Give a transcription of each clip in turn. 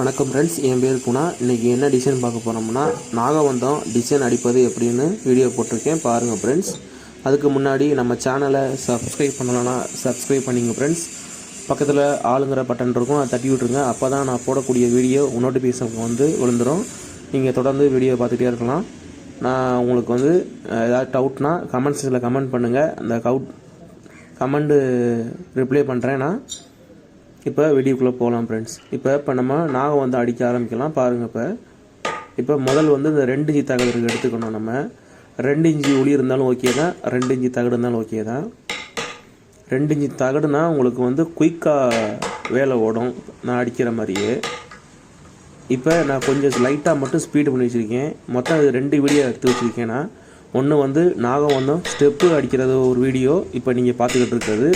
வணக்கம் ஃப்ரெண்ட்ஸ் என் பேர் புனா. இன்றைக்கி என்ன டிசைன் பார்க்க போகிறோம்னா நாகவந்தம் டிசைன் அடிப்பது எப்படின்னு வீடியோ போட்டிருக்கேன். பாருங்கள் ஃப்ரெண்ட்ஸ் அதுக்கு முன்னாடி நம்ம சேனலை சப்ஸ்கிரைப் பண்ணலன்னா சப்ஸ்கிரைப் பண்ணிங்க ஃப்ரெண்ட்ஸ் பக்கத்தில் ஆளுங்கிற பட்டன் இருக்கும். அதை தட்டி விட்ருங்க அப்போ தான் நான் போடக்கூடிய வீடியோ நோட்டிஃபிகேஷன் வந்து விழுந்துடும் நீங்கள் தொடர்ந்து வீடியோ பார்த்துட்டே இருக்கலாம். நான் உங்களுக்கு வந்து ஏதாவது டவுட்னா கமெண்ட் செக்ஷனில் கமெண்ட் பண்ணுங்கள் அந்த கவுட் கமெண்டு ரிப்ளை பண்ணுறேன் நான். இப்போ வெடிக்குள்ளே போகலாம் ஃப்ரெண்ட்ஸ் இப்போ இப்போ நம்ம நாகம் வந்து அடிக்க ஆரம்பிக்கலாம். பாருங்கள் இப்போ. இப்போ முதல் வந்து இந்த ரெண்டு இஞ்சி தகடு எடுத்துக்கணும் நம்ம. ரெண்டு இஞ்சி ஒளி இருந்தாலும் ஓகே தான். ரெண்டு இஞ்சி தகடு இருந்தாலும் ஓகே தான். ரெண்டு இஞ்சி தகடுனா உங்களுக்கு வந்து குயிக்காக வேலை ஓடும். நான் அடிக்கிற மாதிரியே. இப்போ நான் கொஞ்சம் லைட்டாக மட்டும் ஸ்பீடு பண்ணி வச்சுருக்கேன். மொத்தம் ரெண்டு வீடியோ எடுத்து வச்சுருக்கேன் நான். ஒன்று வந்து நாகம் வந்தோம். ஸ்டெப்பு அடிக்கிறது ஒரு வீடியோ இப்போ நீங்கள் பார்த்துக்கிட்டு இருக்கிறது.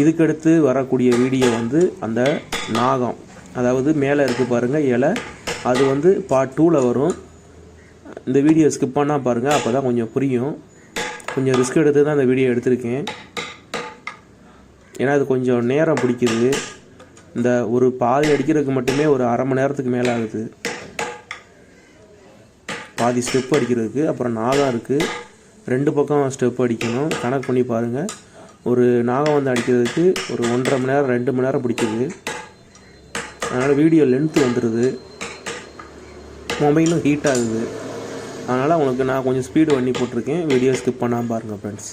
இதுக்கடுத்து வரக்கூடிய வீடியோ வந்து அந்த நாகம். அதாவது மேலே இருக்குது பாருங்கள் இலை. அது வந்து பார்ட் டூவில் வரும். இந்த வீடியோ ஸ்கிப் பண்ணால் பாருங்கள் அப்போ தான் கொஞ்சம் புரியும். கொஞ்சம் ரிஸ்க் எடுத்து தான் இந்த வீடியோ எடுத்திருக்கேன். ஏன்னா அது கொஞ்சம் நேரம் பிடிக்குது. இந்த ஒரு பாதி அடிக்கிறதுக்கு மட்டுமே ஒரு அரை மணி நேரத்துக்கு மேலே ஆகுது. பாதி ஸ்டெப் அடிக்கிறதுக்கு அப்புறம் நாகம் இருக்குது ரெண்டு பக்கம் ஸ்டெப் அடிக்கணும். கணக்கு பண்ணி பாருங்கள் ஒரு நாகம் வந்து அடிக்கிறதுக்கு ஒரு ஒன்றரை மணி நேரம் ரெண்டு மணி நேரம் பிடிக்குது. அதனால் வீடியோ லென்த்து வந்துடுது மொபைலும் ஹீட் ஆகுது. அதனால் உங்களுக்கு நான் கொஞ்சம் ஸ்பீடு பண்ணி போட்டிருக்கேன். வீடியோ ஸ்கிப் பண்ணாமல் பாருங்கள் ஃப்ரெண்ட்ஸ்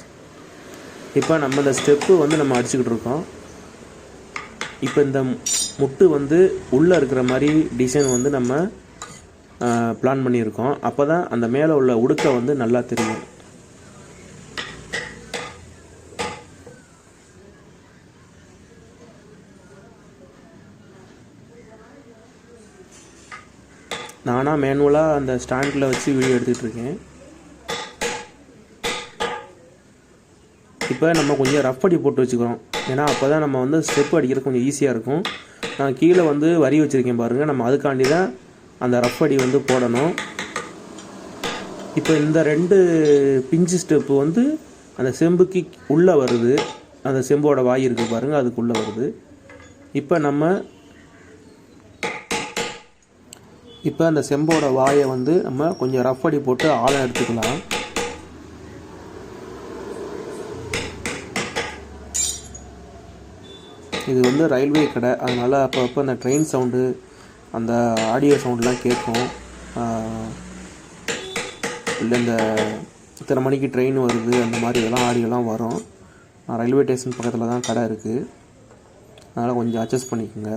இப்போ நம்ம இந்த ஸ்டெப்பு வந்து நம்ம அடிச்சுக்கிட்டு இருக்கோம். இப்போ இந்த முட்டு வந்து உள்ளே இருக்கிற மாதிரி டிசைன் வந்து நம்ம பிளான் பண்ணியிருக்கோம். அப்போ தான் அந்த மேலே உள்ள உடுக்க வந்து நல்லா தெரியும். நான் மேனுவலாக அந்த ஸ்டாண்டில் வச்சு வீடியோ எடுத்துகிட்டு இருக்கேன் இப்போ நம்ம கொஞ்சம் ரஃப் அடி போட்டு வச்சுக்கிறோம். ஏன்னா அப்போ தான் நம்ம வந்து ஸ்டெப் அடிக்கிறது கொஞ்சம் ஈஸியாக இருக்கும். நான் கீழே வந்து வரி வச்சுருக்கேன் பாருங்கள் நம்ம அதுக்காண்டி தான் அந்த ரஃப் அடி வந்து போடணும். இப்போ இந்த ரெண்டு பிஞ்சு ஸ்டெப்பு வந்து அந்த செம்புக்கு உள்ளே வருது. அந்த செம்போட வாய் இருக்குது பாருங்கள் அதுக்குள்ளே வருது. இப்போ நம்ம இப்போ அந்த செம்போட வாயை வந்து நம்ம கொஞ்சம் ரஃப் அடி போட்டு ஆழம் எடுத்துக்கலாம். இது வந்து ரயில்வே கடை. அதனால் அப்பப்போ அந்த ட்ரெயின் சவுண்டு அந்த ஆடியோ சவுண்ட்லாம் கேட்கும். இல்லை இந்த இத்தனை மணிக்கு ட்ரெயின் வருது அந்த மாதிரி இதெல்லாம் ஆடியோலாம் வரும். ரயில்வே ஸ்டேஷன் பக்கத்தில் தான் கடை இருக்குது அதனால் கொஞ்சம் அட்ஜஸ்ட் பண்ணிக்கோங்க.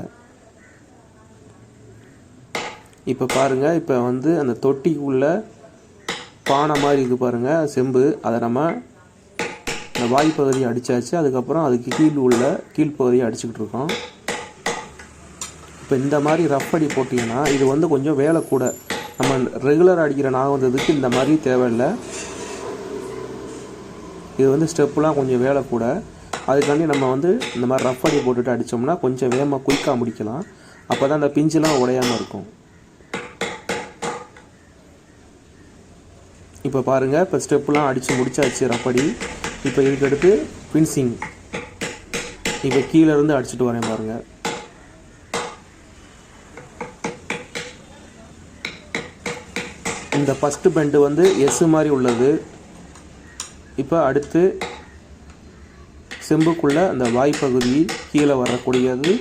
இப்போ பாருங்கள் இப்போ வந்து அந்த தொட்டிக்குள்ளே பானை மாதிரி இருக்குது பாருங்கள் செம்பு. அதை நம்ம இந்த வாய்ப்பகுதியை அடித்தாச்சு அதுக்கப்புறம் அதுக்கு கீழ் உள்ள கீழ்ப்பகுதியை அடிச்சுக்கிட்டு இருக்கோம். இப்போ இந்த மாதிரி ரஃப் அடி போட்டிங்கன்னா இது வந்து கொஞ்சம் வேலை கூட. நம்ம ரெகுலர் அடிக்கிற நாகம் வந்ததுக்கு இந்த மாதிரி தேவையில்லை. இது வந்து ஸ்டெப்புலாம் கொஞ்சம் வேலை கூட. அதுக்காண்டி நம்ம வந்து இந்த மாதிரி ரஃப் அடி போட்டுட்டு அடித்தோம்னா கொஞ்சம் வேகமாக குயிக்காக முடிக்கலாம். அப்போ தான் அந்த பிஞ்சுலாம் உடையாமல் இருக்கும். இப்போ பாருங்கள் இப்போ ஸ்டெப்புலாம் அடித்து முடிச்சாச்சு ரப்படி. இப்போ இதுக்கடுத்து ஃபினிஷிங் இப்போ கீழேருந்து அடிச்சுட்டு வரேன் பாருங்கள் இந்த ஃபஸ்ட்டு பெண்டு வந்து எஸ் மாதிரி உள்ளது. இப்போ அடுத்து செம்புக்குள்ளே அந்த வாய்ப்பகுதி கீழே வரக்கூடியது.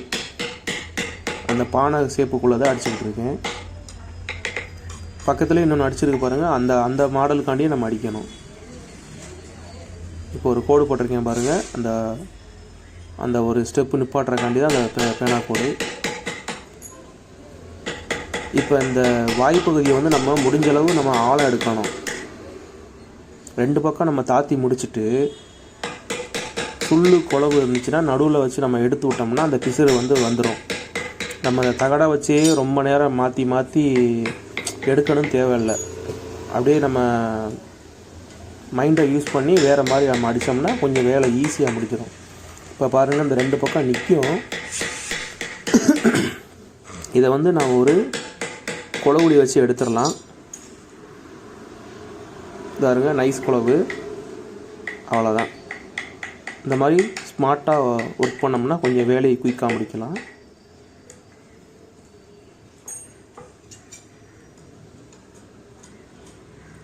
அந்த பானை சேப்புக்குள்ளே தான் அடிச்சுக்கிட்டு இருக்கேன். பக்கத்தில் இன்னொன்று அடிச்சிருக்கு பாருங்கள் அந்த அந்த மாடலுக்காண்டியே நம்ம அடிக்கணும். இப்போ ஒரு கோடு போட்டிருக்கேன் பாருங்கள் அந்த அந்த ஒரு ஸ்டெப்பு நிப்பாட்டுறக்காண்டி தான் அந்த பே- பேனா கோடு. இப்போ இந்த வாய்ப்பகுதியை வந்து நம்ம முடிஞ்ச அளவு நம்ம ஆழம் எடுக்கணும். ரெண்டு பக்கம் நம்ம தாத்தி முடிச்சுட்டு சுள்ளு குழவு இருந்துச்சுன்னா நடுவில் வச்சு நம்ம எடுத்து விட்டோம்னா அந்த பிசுறு வந்து வந்துடும் நம்ம அந்த தகடை வச்சே ரொம்ப நேரம் மாற்றி மாற்றி எடுக்கணும் தேவையில்லை. அப்படியே நம்ம மைண்டை யூஸ் பண்ணி வேறு மாதிரி நம்ம அடித்தோம்னா கொஞ்சம் வேலை ஈஸியாக முடிக்கிறோம் இப்போ பாருங்கள் இந்த ரெண்டு பக்கம் நிற்கும் இதை வந்து நான் ஒரு குளவுடி வச்சு எடுத்துடலாம். பாருங்க நைஸ் குழவு அவ்வளோதான் இந்த மாதிரி ஸ்மார்ட்டாக ஒர்க் பண்ணோம்னா கொஞ்சம் வேலையை குயிக்காக முடிக்கலாம்.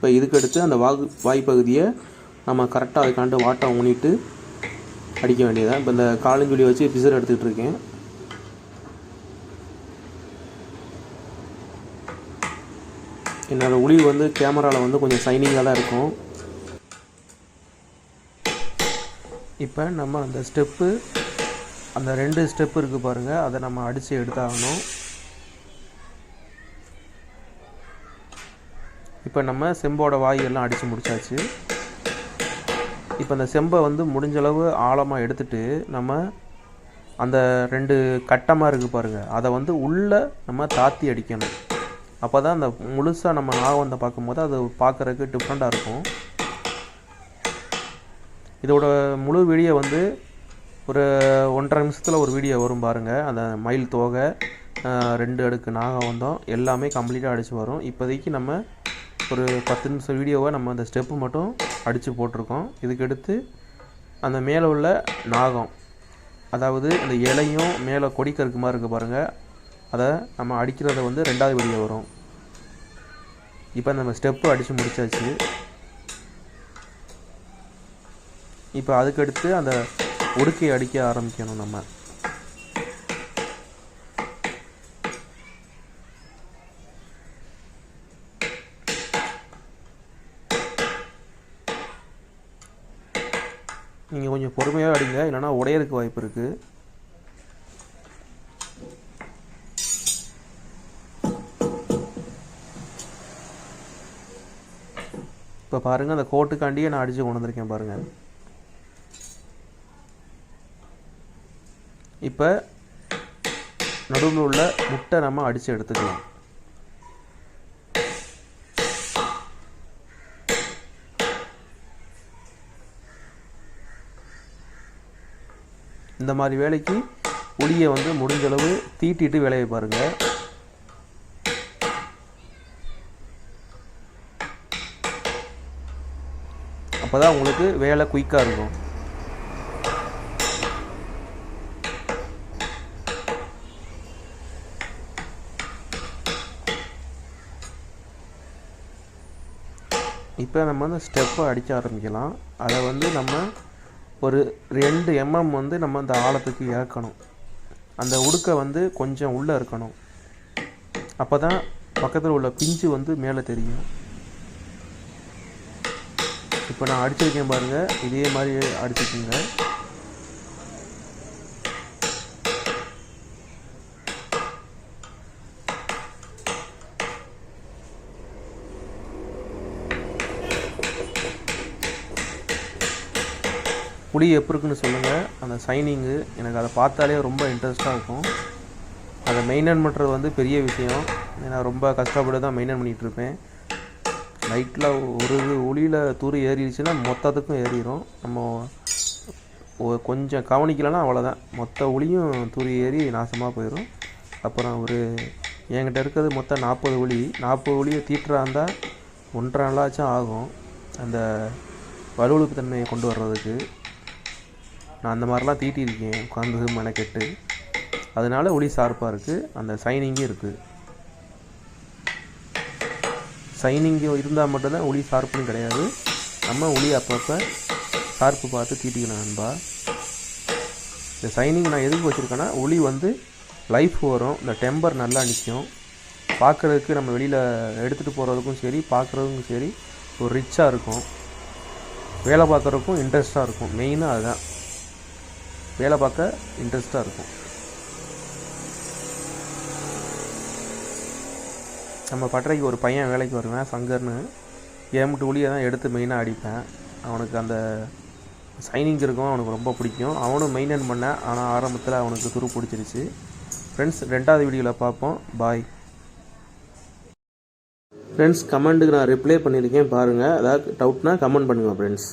இப்போ இதுக்கு அடித்து அந்த வாகு வாய்ப்பகுதியை நம்ம கரெக்டாக அதுக்காண்டு வாட்டை ஊனிட்டு அடிக்க வேண்டியதான் இப்போ இந்த காலஞ்சுளி வச்சு பிசர் எடுத்துக்கிட்டு இருக்கேன். என்னோடய ஒளி வந்து கேமராவில் வந்து கொஞ்சம் சைனிங்காக தான் இருக்கும். இப்போ நம்ம அந்த ஸ்டெப்பு அந்த ரெண்டு ஸ்டெப் இருக்குது பாருங்கள் அதை நம்ம அடித்து எடுத்தாகணும். இப்போ நம்ம செம்போட வாயெல்லாம் அடித்து முடிச்சாச்சு. இப்போ அந்த செம்பை வந்து முடிஞ்சளவு ஆழமாக எடுத்துட்டு நம்ம அந்த ரெண்டு கட்டமாக இருக்குது பாருங்கள் அதை வந்து உள்ளே நம்ம தாத்தி அடிக்கணும். அப்போ தான் அந்த முழுசாக நம்ம நாகவந்தை பார்க்கும்போது அது பார்க்குறதுக்கு டிஃப்ரெண்ட்டாக இருக்கும். இதோட முழு வீடியோ வந்து ஒரு ஒன்றரை நிமிஷத்தில் ஒரு வீடியோ வரும் பாருங்கள் அந்த மயில் தோகை ரெண்டு அடுக்கு நாகவந்தம் எல்லாமே கம்ப்ளீட்டாக அடித்து வரும். இப்போதைக்கு நம்ம ஒரு பத்து நிமிஷம் வீடியோவை நம்ம அந்த ஸ்டெப்பு மட்டும் அடித்து போட்டிருக்கோம். இதுக்கடுத்து அந்த மேலே உள்ள நாகம் அதாவது அந்த இலையும் மேலே கொடிக்கருக்கு மாதிரி இருக்குது பாருங்கள் அதை நம்ம அடிக்கிறத வந்து ரெண்டாவது வீடியோ வரும். இப்போ நம்ம ஸ்டெப்பு அடித்து முடிச்சாச்சு. இப்போ அதுக்கடுத்து அந்த உடுக்கை அடிக்க ஆரம்பிக்கணும் நம்ம. நீங்கள் கொஞ்சம் பொறுமையாக அடிங்க. இல்லைன்னா உடையறதுக்கு வாய்ப்பு இருக்குது இப்போ பாருங்கள் அந்த கோட்டுக்காண்டியே நான் அடித்து கொண்டு வந்திருக்கேன் பாருங்கள் இப்போ நடுவில் உள்ள முட்டை நம்ம அடித்து எடுத்துக்கலாம். இந்த மாதிரி வேலைக்கு உளியை வந்து முடிஞ்சளவு தீட்டிட்டு வேலையை பாருங்கள் அப்போ தான் உங்களுக்கு வேலை குயிக்காக இருக்கும். இப்போ நம்ம வந்து ஸ்டெப்பை அடிக்க ஆரம்பிக்கலாம். அதை வந்து நம்ம ஒரு ரெண்டு எம்எம் வந்து நம்ம அந்த ஆழத்துக்கு இறக்கணும். அந்த உடுக்கை வந்து கொஞ்சம் உள்ளே இருக்கணும். அப்போ தான் பக்கத்தில் உள்ள பிஞ்சு வந்து மேலே தெரியும். இப்போ நான் அடிச்சிருக்கேன் பாருங்கள் இதே மாதிரி அடிச்சுக்கோங்க புளி எப்படி இருக்குன்னு சொல்லுங்கள் அந்த சைனிங்கு எனக்கு அதை பார்த்தாலே ரொம்ப இன்ட்ரெஸ்ட்டாக இருக்கும். அதை மெயின்டைன் பண்ணுறது வந்து பெரிய விஷயம். ஏன்னா ரொம்ப கஷ்டப்பட்டு தான் மெயின்டைன் பண்ணிகிட்ருப்பேன் நைட்டில் ஒரு ஒளியில் தூரி ஏறிடுச்சுன்னா மொத்தத்துக்கும் ஏறிடும் நம்ம கொஞ்சம் கவனிக்கலைன்னா அவ்வளோதான் மொத்த ஒளியும் தூரி ஏறி நாசமாக போயிடும் அப்புறம் ஒரு என்கிட்ட இருக்கிறது மொத்தம் நாற்பது ஒளி. நாற்பது ஒளியை தீட்டுறா இருந்தால் ஒன்றரை நாளாச்சும் ஆகும். அந்த வலுவழுப்பு தன்மையை கொண்டு வர்றதுக்கு. நான் அந்த மாதிரிலாம் தீட்டியிருக்கேன். உட்காந்து மெனக்கெட்டு. அதனால ஒளி ஷார்ப்பாக இருக்குது அந்த சைனிங்கும் இருக்குது சைனிங் இருந்தால் மட்டும்தான் ஒளி ஷார்ப்புன்னு கிடையாது. நம்ம ஒளி அப்பப்போ ஷார்ப்பு பார்த்து தீட்டிக்கணும் நண்பா. இந்த சைனிங் நான் எதுக்கு வச்சுருக்கேன்னா ஒளி வந்து லைஃப் வரும். இந்த டெம்பர் நல்லா நிற்கும் பார்க்குறதுக்கு நம்ம வெளியில் எடுத்துகிட்டு போகிறதுக்கும் சரி பார்க்குறதுக்கும் சரி ஒரு ரிச்சாக இருக்கும். வேலை பார்க்குறதுக்கும் இன்ட்ரெஸ்ட்டாக இருக்கும். மெயினாக அதுதான். வேலை பார்க்க இன்ட்ரெஸ்ட்டாக இருக்கும். நம்ம பட்டறைக்கு ஒரு பையன் வேலைக்கு வருவேன் சங்கர்னு. ஏமுட்டு ஒளியை தான் எடுத்து மெயினாக அடிப்பேன். அவனுக்கு அந்த சைனிங் இருக்கும் அவனுக்கு ரொம்ப பிடிக்கும். அவனும் மெயின்டைன் பண்ண ஆனால் ஆரம்பத்தில் அவனுக்கு துரு பிடிச்சிருச்சு. ஃப்ரெண்ட்ஸ் ரெண்டாவது வீடியோவில் பார்ப்போம். பாய் ஃப்ரெண்ட்ஸ் கமெண்ட்டுக்கு நான் ரிப்ளை பண்ணியிருக்கேன் பாருங்கள் அதாவது டவுட்னா கமெண்ட் பண்ணுங்கள் ஃப்ரெண்ட்ஸ்